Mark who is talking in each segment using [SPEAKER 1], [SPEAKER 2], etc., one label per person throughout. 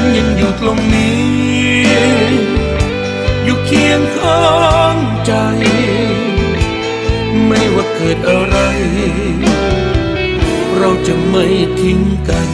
[SPEAKER 1] นยังอยู่ตรงนี้ อยู่เคียงข้างใจ ไม่ว่าเกิดอะไร เราจะไม่ทิ้งกัน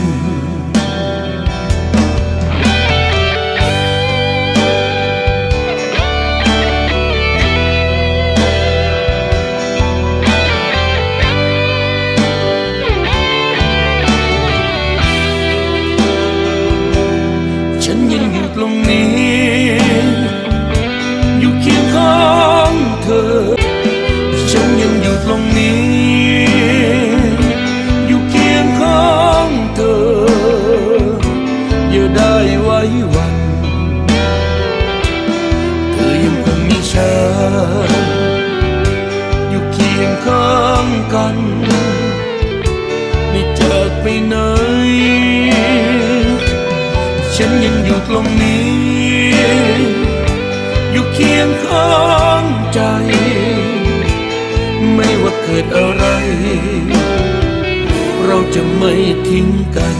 [SPEAKER 1] ฉันยังอยู่ตรงนี้ อยู่เคียงข้างใจ ไม่ว่าเกิดอะไร เราจะไม่ทิ้งกัน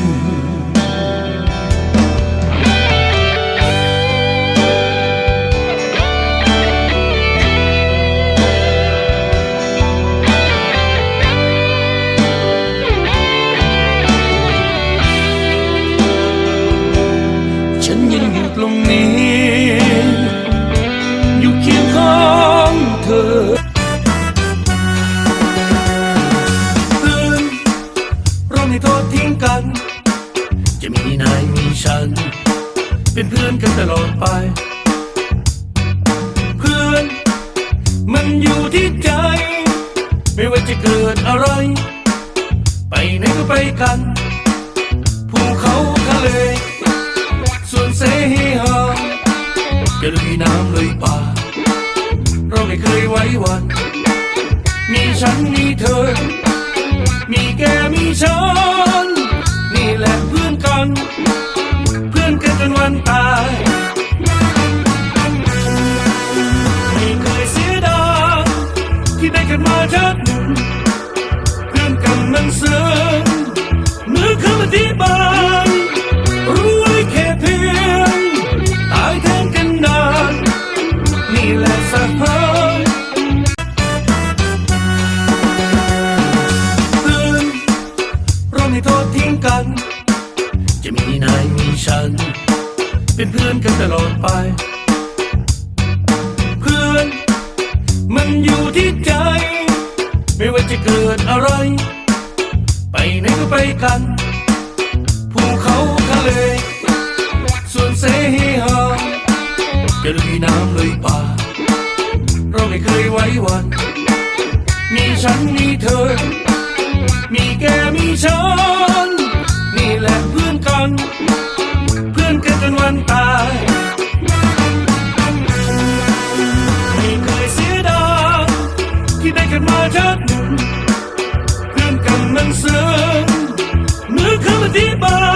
[SPEAKER 1] ฉันยังอยู่ตรงนี้ อยู่เคียงข้างเธอเพื่อนเราไม่ทอดทิ้งกัน จะมีนายมีฉัน เป็นเพื่อนกันตลอดไป เพื่อนมันอยู่ที่ใจ ไม่ว่าจะเกิดอะไร ไปไหนก็ไปกัน จะลุยน้ำลุยป่า เราไม่เคยไว้วันมีฉันมีเธอ มีแกมีฉัน นี่แหละเพื่อนกัน เพื่อนกันจนวันตาย เป็นเพื่อนกันตลอดไป เพื่อน มันอยู่ที่ใจ ไม่ว่าจะเกิดอะไร ไปไหนก็ไปกันภูเขาทะเลส่วนเสหาจะลุยน้ำเลยป่า เราไม่เคยไว้วัน มีฉันมีเธอ มีแกมีฉัน deeper.